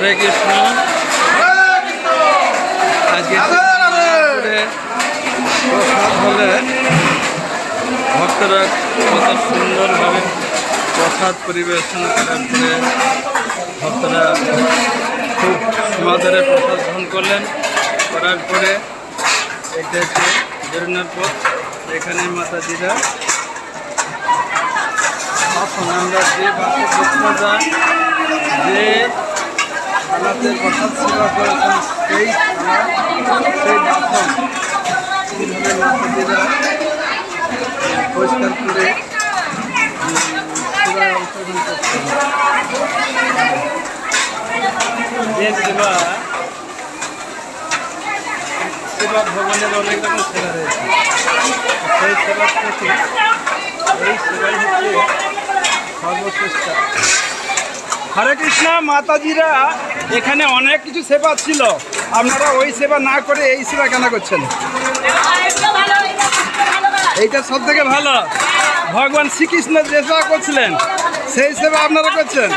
হরে কৃষ্ণ। আজকে প্রসাদ হলে ভক্তরা কত সুন্দরভাবে প্রসাদ পরিবেশন করার পরে ভক্তরা খুব সমাদরে প্রসাদ গ্রহণ করলেন। করার পরে এটা হচ্ছে বেরোনোর পথ। এখানে মাতাজিরা এখন আমরা যে বসতে যে থানাতে প্রসাদ সেবা করেছেন সেই সেই বাসন কীভাবে মাতাজিরা পরিষ্কার করে সেবায় অংশগ্রহণ করছেন যে সেবা সেবা ভগবানের অনেক রকম সেবা রয়েছে। সেই সেবার থেকে এই সেবাই হচ্ছে সর্বশ্রেষ্ঠ। হরে কৃষ্ণ, মাতাজিরা এখানে অনেক কিছু সেবা ছিল। আপনারা ওই সেবা না করে এই সেবা কেন করছেন? এইটা সব থেকে ভালো। ভগবান শ্রীকৃষ্ণ যে সেবা করছিলেন, সেই সেবা আপনারা করছেন?